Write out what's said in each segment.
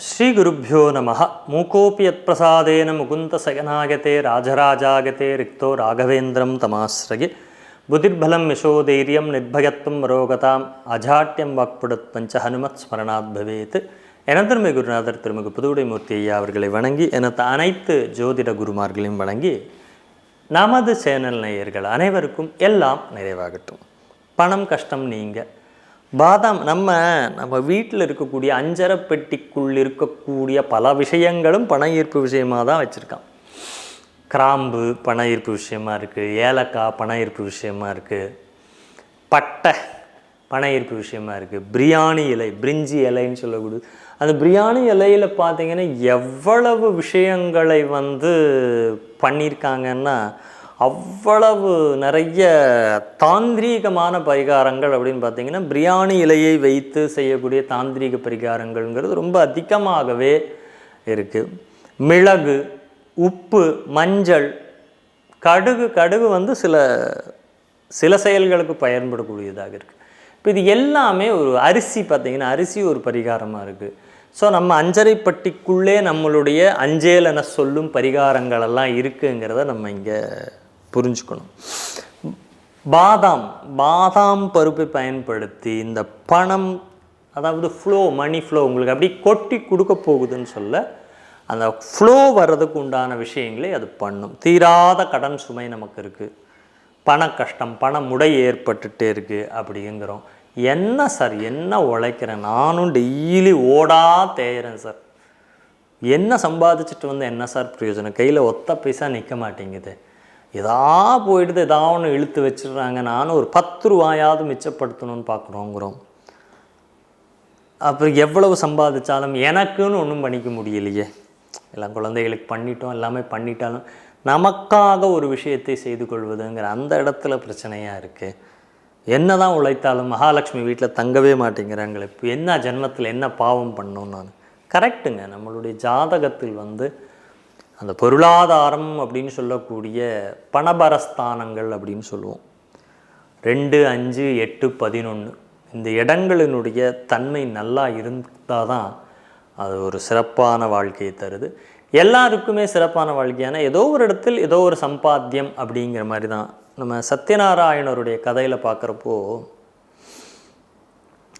ஸ்ரீகுருப்போ நம. மூகோபி யத்பிரசாதேன முகுந்த சயனாயத்தே ராஜராஜாகத்தே ரிக்தோ ராகவேந்திரம் தமாஸ்ரகி புதிர்பலம் யசோதைரியம் நிர்பயத்துவம் மரோகதாம் அஜாட்டியம் வாக்புடத்வஞ்ச ஹனுமத் ஸ்மரணாத் பவேத் என திருமி குருநாதர் திருமிகு புதுவுடைமூர்த்தி ஐயா அவர்களை வணங்கி எனது அனைத்து ஜோதிட குருமார்களையும் வணங்கி நமது சேனல் நேயர்கள் அனைவருக்கும் எல்லாம் நிறைவாகட்டும் பணம் கஷ்டம் நீங்கள் பாதாம் நம்ம நம்ம வீட்டில் இருக்கக்கூடிய அஞ்சரை பெட்டிக்குள் இருக்கக்கூடிய பல விஷயங்களும் பண ஈர்ப்பு விஷயமாக தான் வச்சுருக்கான். கிராம்பு பண ஈர்ப்பு விஷயமா இருக்குது ஏலக்காய் பண ஈர்ப்பு விஷயமா இருக்குது பட்டை பண ஈர்ப்பு விஷயமா இருக்குது பிரியாணி இலை பிரிஞ்சி இலைன்னு சொல்லக்கூடிய அந்த பிரியாணி இலையில் பார்த்திங்கன்னா எவ்வளவு விஷயங்களை வந்து பண்ணியிருக்காங்கன்னா அவ்வளவு நிறைய தாந்திரீகமான பரிகாரங்கள் அப்படின்னு பார்த்தீங்கன்னா பிரியாணி இலையை வைத்து செய்யக்கூடிய தாந்திரீக பரிகாரங்கள்ங்கிறது ரொம்ப அதிகமாகவே இருக்குது மிளகு உப்பு மஞ்சள் கடுகு கடுகு வந்து சில சில செயல்களுக்கு பயன்படக்கூடியதாக இருக்குது இப்போ இது எல்லாமே ஒரு அரிசி பார்த்திங்கன்னா அரிசி ஒரு பரிகாரமாக இருக்குது ஸோ நம்ம அஞ்சரைப்பட்டிக்குள்ளே நம்மளுடைய அஞ்சேல் என சொல்லும் பரிகாரங்களெல்லாம் இருக்குங்கிறத நம்ம இங்கே புரிஞ்சுக்கணும். பாதாம் பாதாம் பருப்பை பயன்படுத்தி இந்த பணம் அதாவது ஃப்ளோ மணி ஃப்ளோ உங்களுக்கு அப்படி கொட்டி கொடுக்க போகுதுன்னு சொல்ல அந்த ஃப்ளோ வர்றதுக்கு உண்டான விஷயங்களை அது பண்ணும். தீராத கடன் சுமை நமக்கு இருக்குது பண கஷ்டம் பண முடை ஏற்பட்டுட்டே இருக்குது அப்படிங்கிறோம். என்ன சார் என்ன உழைக்கிறேன்? நானும் டெய்லி ஓடா தேயிறேன் சார். என்ன சம்பாதிச்சுட்டு வந்து என்ன சார் பிரயோஜனம்? கையில் ஒத்த பைசா நிற்க மாட்டேங்குது. எதா போயிடுது எதா ஒன்று இழுத்து வச்சிடுறாங்க. நானும் ஒரு பத்து ரூபாயாவது மிச்சப்படுத்தணும்னு பார்க்குறோங்கிறோம் அப்புறம் எவ்வளவு சம்பாதிச்சாலும் எனக்குன்னு ஒன்றும் பண்ணிக்க முடியலையே. எல்லாம் குழந்தைகளுக்கு பண்ணிட்டோம் எல்லாமே பண்ணிட்டாலும் நமக்காக ஒரு விஷயத்தை செய்து கொள்வதுங்கிற அந்த இடத்துல பிரச்சனையாக இருக்குது என்ன தான் உழைத்தாலும் மகாலட்சுமி வீட்டில் தங்கவே மாட்டேங்கிறாங்களே இப்போ என்ன ஜென்மத்தில் என்ன பாவம் பண்ணோம் நான்? கரெக்டுங்க நம்மளுடைய ஜாதகத்தில் வந்து அந்த பொருளாதாரம் அப்படின்னு சொல்லக்கூடிய பணபரஸ்தானங்கள் அப்படின்னு சொல்லுவோம். ரெண்டு அஞ்சு எட்டு பதினொன்று இந்த இடங்களினுடைய தன்மை நல்லா இருந்தால் தான் அது ஒரு சிறப்பான வாழ்க்கையை தருது. எல்லாருக்குமே சிறப்பான வாழ்க்கையான ஏதோ ஒரு இடத்தில் ஏதோ ஒரு சம்பாத்தியம் அப்படிங்கிற மாதிரி தான் நம்ம சத்யநாராயணருடைய கதையில் பார்க்குறப்போ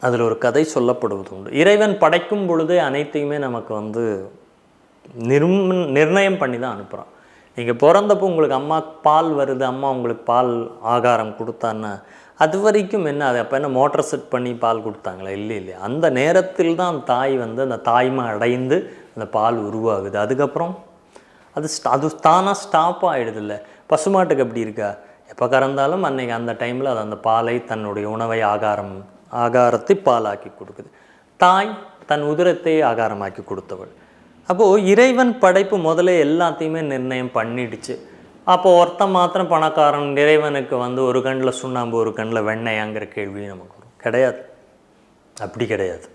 அதில் ஒரு கதை சொல்லப்படுவது உண்டு இறைவன் படைக்கும் பொழுதே அனைத்தையுமே நமக்கு வந்து நிர்ம நிர்ணயம் பண்ணி தான் அனுப்புகிறான் நீங்கள் பிறந்தப்போ உங்களுக்கு அம்மா பால் வருது அம்மா உங்களுக்கு பால் ஆகாரம் கொடுத்தான்னா அது வரைக்கும் என்ன அது அப்போ என்ன மோட்டர் செட் பண்ணி பால் கொடுத்தாங்களா? இல்லை இல்லை. அந்த நேரத்தில் தான் தாய் வந்து அந்த தாய்மை அடைந்து அந்த பால் உருவாகுது. அதுக்கப்புறம் அது அது தானாக ஸ்டாப் ஆகிடுதில்ல பசுமாட்டுக்கு அப்படி இருக்கா? எப்போ கறந்தாலும் அன்னைக்கு அந்த டைமில் அது அந்த பாலை தன்னுடைய உணவை ஆகாரம் ஆகாரத்தை பாலாக்கி கொடுக்குது. தாய் தன் உதிரத்தை ஆகாரமாக்கி கொடுத்தவள். அப்போது இறைவன் படைப்பு முதல்ல எல்லாத்தையுமே நிர்ணயம் பண்ணிடுச்சு. அப்போ ஒருத்தன் மாத்திரம் பணக்காரன் இறைவனுக்கு வந்து ஒரு கண்ணில் சுண்ணாம்பு ஒரு கண்ணில் வெண்ணையாங்கிற கேள்வி நமக்கு வரும். கிடையாது. அப்படி கிடையாது.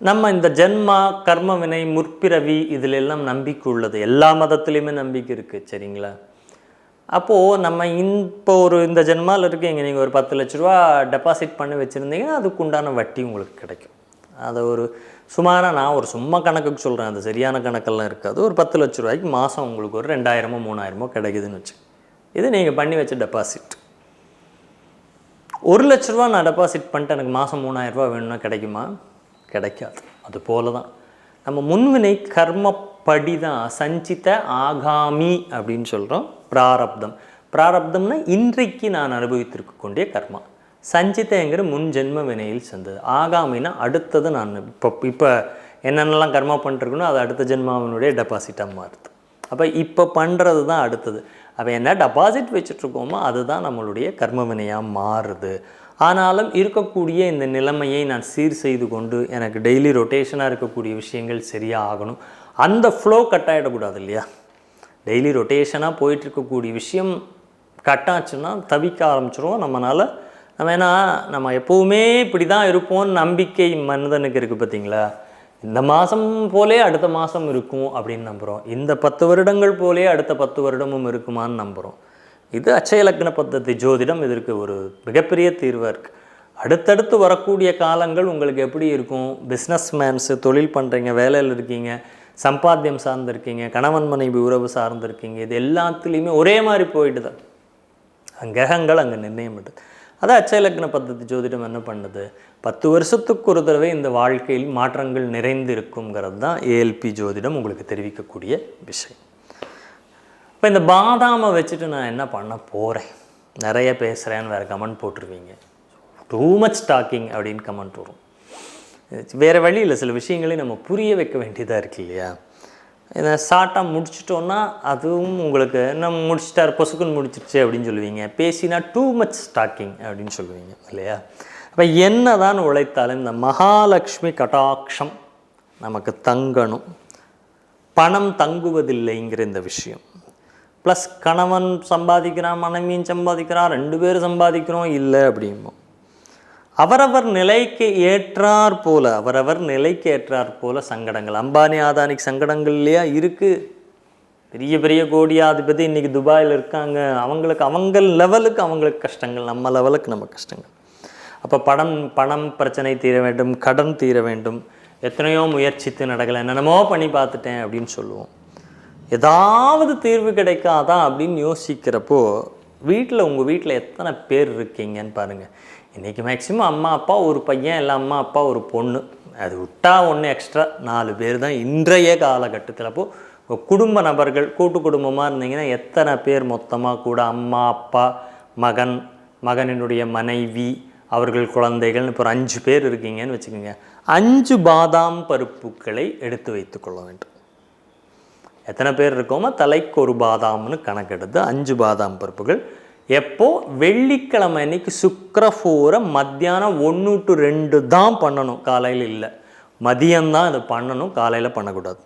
நம்ம இந்த ஜென்மா கர்ம வினை முற்பிறவி இதில் எல்லாம் நம்பிக்கை உள்ளது. எல்லா மதத்துலேயுமே நம்பிக்கை இருக்குது சரிங்களா? அப்போது நம்ம இப்போ ஒரு இந்த ஜென்மாவில் இருக்கீங்க நீங்கள் ஒரு பத்து லட்ச ரூபா டெபாசிட் பண்ணி வச்சுருந்தீங்கன்னா அதுக்கு உண்டான வட்டி உங்களுக்கு கிடைக்கும். அதை ஒரு சுமாராக நான் ஒரு சும்மா கணக்குக்கு சொல்கிறேன் அது சரியான கணக்கெல்லாம் இருக்காது. ஒரு பத்து லட்ச ரூபாய்க்கு மாதம் உங்களுக்கு ஒரு ரெண்டாயிரமோ மூணாயிரமோ கிடைக்குதுன்னு வச்சு இது நீங்கள் பண்ணி வச்ச டெபாசிட் ஒரு லட்ச ரூபா நான் டெபாசிட் பண்ணிட்டு எனக்கு மாதம் மூணாயிரம் வேணும்னா கிடைக்குமா? கிடைக்காது. அது போல தான் நம்ம முன்வினை கர்மப்படி தான் சஞ்சித ஆகாமி அப்படின்னு சொல்கிறோம் பிராரப்தம். பிராரப்தம்னா இன்றைக்கு நான் அனுபவித்திருக்கக்கூடிய கர்மா. சஞ்சிதங்கிற முன் ஜென்ம வினையில் சேர்ந்தது. ஆகாமினா அடுத்தது நான் இப்போ இப்போ என்னென்னலாம் கர்மா பண்ணிருக்கணும் அது அடுத்த ஜென்மாவினுடைய டெபாசிட்டாக மாறுது. அப்போ இப்போ பண்ணுறது தான் அடுத்தது. அப்போ என்ன டெபாசிட் வச்சுட்ருக்கோமோ அதுதான் நம்மளுடைய கர்ம வினையாக மாறுது. ஆனாலும் இருக்கக்கூடிய இந்த நிலைமையை நான் சீர் செய்து கொண்டு எனக்கு டெய்லி ரொட்டேஷனாக இருக்கக்கூடிய விஷயங்கள் சரியாக ஆகணும். அந்த ஃப்ளோ கட் ஆகிடக்கூடாது இல்லையா? டெய்லி ரொட்டேஷனாக போயிட்டு இருக்கக்கூடிய விஷயம் கட் ஆச்சுன்னா தவிக்க ஆரம்பிச்சிருவோம். நம்மளால் நம்ம ஏன்னா நம்ம எப்போவுமே இப்படி தான் இருப்போம்னு நம்பிக்கை மனிதனுக்கு இருக்குது பார்த்தீங்களா இந்த மாதம் போலே அடுத்த மாதம் இருக்கும் அப்படின்னு நம்புகிறோம் இந்த பத்து வருடங்கள் போலே அடுத்த பத்து வருடமும் இருக்குமான்னு நம்புகிறோம் இது அச்சயலக்ன லக்ன ஜோதிடம் இதற்கு ஒரு மிகப்பெரிய தீர்வாக இருக்குது அடுத்தடுத்து வரக்கூடிய காலங்கள் உங்களுக்கு எப்படி இருக்கும்? பிஸ்னஸ் மேன்ஸு தொழில் பண்ணுறீங்க வேலையில் இருக்கீங்க சம்பாத்தியம் சார்ந்திருக்கீங்க கணவன் மனைவி உறவு சார்ந்திருக்கீங்க இது எல்லாத்துலேயுமே ஒரே மாதிரி போயிடுது கிரகங்கள் அங்கே நிர்ணயம் பண்ணுது அதான் அச்சலக்ன பద్ధதி ஜோதிடம் என்ன பண்ணுது? பத்து வருஷத்துக்கு ஒரு தடவை இந்த வாழ்க்கையில் மாற்றங்கள் நிறைந்து இருக்குங்கிறது தான் ஏஎல்பி ஜோதிடம் உங்களுக்கு தெரிவிக்கக்கூடிய விஷயம். இப்போ இந்த பாதாமை வச்சுட்டு நான் என்ன பண்ண போகிறேன் நிறைய பேசுகிறேன்னு வேறு கமெண்ட் போட்டுருவீங்க. டூ மச் டாக்கிங் அப்படின்னு கமெண்ட் வரும். வேறு வழி இல்லை சில விஷயங்களையும் நம்ம புரிய வைக்க வேண்டியதாக இருக்கு இல்லையா? இதை ஷார்ட்டாக முடிச்சிட்டோன்னா அதுவும் உங்களுக்கு நம்ம முடிச்சிட்டார்? பொசுக்குன்னு முடிச்சிருச்சு அப்படின்னு சொல்லுவீங்க. பேசினா டூ மச் ஸ்டாக்கிங் அப்படின்னு சொல்லுவீங்க இல்லையா? அப்போ என்ன தான் உழைத்தாலும் இந்த மகாலட்சுமி கட்டாட்சம் நமக்கு தங்கணும். பணம் தங்குவதில்லைங்கிற இந்த விஷயம். ப்ளஸ் கணவன் சம்பாதிக்கிறான் மனைவியும் சம்பாதிக்கிறான் ரெண்டு பேரும் சம்பாதிக்கிறோம் இல்லை அப்படிம்போம். அவரவர் நிலைக்கு ஏற்றார் போல அவரவர் நிலைக்கு ஏற்றார் போல சங்கடங்கள். அம்பானி ஆதானிக் சங்கடங்கள் இல்லையா? இருக்குது பெரிய பெரிய கோடியாதிபதி இன்றைக்கி துபாயில் இருக்காங்க. அவங்களுக்கு அவங்க லெவலுக்கு அவங்களுக்கு கஷ்டங்கள் நம்ம லெவலுக்கு நம்ம கஷ்டங்கள். அப்போ படம் பணம் பிரச்சனை தீர வேண்டும் கடன் தீர வேண்டும். எத்தனையோ முயற்சித்து நடக்கலை. என்னென்னமோ பண்ணி பார்த்துட்டேன் அப்படின்னு சொல்லுவோம். ஏதாவது தீர்வு கிடைக்காதா அப்படின்னு யோசிக்கிறப்போ வீட்டில் உங்கள் வீட்டில் எத்தனை பேர் இருக்கீங்கன்னு பாருங்கள் இன்றைக்கி மேக்ஸிமம் அம்மா அப்பா ஒரு பையன் இல்லை அம்மா அப்பா ஒரு பொண்ணு. அது விட்டா ஒன்று எக்ஸ்ட்ரா நாலு பேர் தான் இன்றைய காலகட்டத்தில். அப்போது குடும்ப நபர்கள் கூட்டு குடும்பமாக இருந்தீங்கன்னா எத்தனை பேர் மொத்தமாக கூட அம்மா அப்பா மகன் மகனினுடைய மனைவி அவர்கள் குழந்தைகள்னு இப்போ ஒரு அஞ்சு பேர் இருக்கீங்கன்னு வச்சுக்கோங்க. அஞ்சு பாதாம் பருப்புகளை எடுத்து வைத்துக்கொள்ள வேண்டும். எத்தனை பேர் இருக்கோமோ தலைக்கு ஒரு பாதாம்னு கணக்கெடுத்து அஞ்சு பாதாம் பருப்புகள் எப்போ? வெள்ளிக்கிழமை அன்னைக்கு சுக்கரஃபோரை மத்தியானம் ஒன்று டு ரெண்டு தான் பண்ணணும். காலையில் இல்லை. மதியம்தான் இதை பண்ணணும். காலையில் பண்ணக்கூடாது.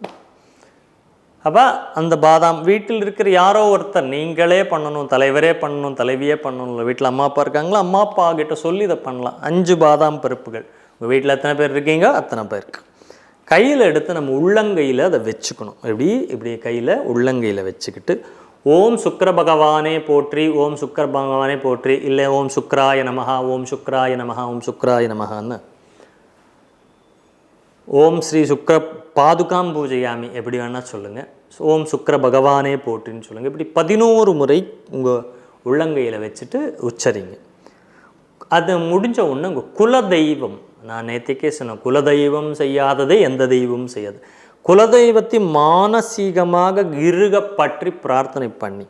அப்போ அந்த பாதாம் வீட்டில் இருக்கிற யாரோ ஒருத்தர் நீங்களே பண்ணணும் தலைவரே பண்ணணும் தலைவியே பண்ணணும். இல்லை வீட்டில் அம்மா அப்பா இருக்காங்களா? அம்மா அப்பா கிட்ட சொல்லி இதை பண்ணலாம். அஞ்சு பாதாம் பருப்புகள். உங்கள் வீட்டில் எத்தனை பேர் இருக்கீங்க அத்தனை பேருக்கு. கையில் எடுத்து நம்ம உள்ளங்கையில் அதை வச்சுக்கணும். எப்படி? இப்படி கையில் உள்ளங்கையில் வச்சுக்கிட்டு ஓம் சுக்கர பகவானே போற்றி ஓம் சுக்கர பகவானே போற்றி. இல்லை ஓம் சுக்ராய நமஹா ஓம் சுக்ராய நமஹா ஓம் சுக்ராய நமஹான்னு. ஓம் ஸ்ரீ சுக்கர பாதுகாம் பூஜையாமி எப்படி வேணால் சொல்லுங்கள் ஓம் சுக்கர பகவானே போற்றின்னு சொல்லுங்கள் இப்படி பதினோரு முறை உங்கள் உள்ளங்கையில் வச்சுட்டு உச்சரிங்க. அது முடிஞ்ச உடனே உங்கள் குலதெய்வம் நான் நேற்றுக்கே சொன்னேன் குலதெய்வம் செய்யாததே எந்த தெய்வமும் செய்யாது. குலதெய்வத்தை மானசீகமாக இருக பற்றி பிரார்த்தனை பண்ணி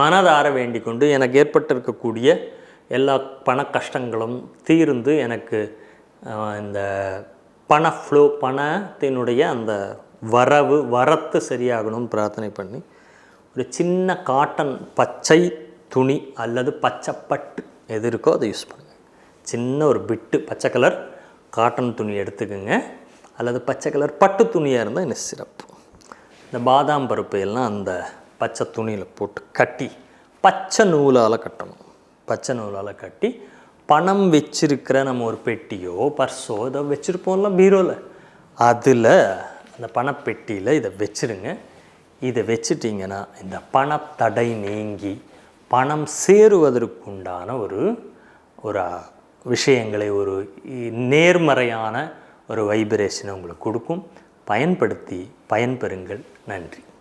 மனதார வேண்டிக் கொண்டு எனக்கு ஏற்பட்டிருக்கக்கூடிய எல்லா பண கஷ்டங்களும் தீர்ந்து எனக்கு இந்த பண ஃப்ளோ பணத்தினுடைய அந்த வரவு வரத்து சரியாகணும்னு பிரார்த்தனை பண்ணி ஒரு சின்ன காட்டன் பச்சை துணி அல்லது பச்சை பட்டு எது இருக்கோ அதை யூஸ் பண்ணுங்கள் சின்ன ஒரு பிட்டு பச்சை கலர் காட்டன் துணி எடுத்துக்கோங்க. அல்லது பச்சை கலர் பட்டு துணியாக இருந்தால் இன்னும் சிறப்பு? இந்த பாதாம் பருப்பு எல்லாம் அந்த பச்சை துணியில் போட்டு கட்டி பச்சை நூலால் கட்டணும். பச்சை நூலால் கட்டி பணம் வச்சிருக்கிற நம்ம ஒரு பெட்டியோ பர்ஸோ இதை வச்சுருப்போம்ல பீரோவில் அதில் அந்த பணப்பெட்டியில் இதை வச்சுருங்க. இதை வச்சிட்டிங்கன்னா இந்த பணத்தடை நீங்கி பணம் சேருவதற்குண்டான ஒரு ஒரு விஷயங்களை ஒரு நேர்மறையான ஒரு வைப்ரேஷனை உங்களுக்கு கொடுக்கும். பயன்படுத்தி பயன்பெறுங்கள். நன்றி.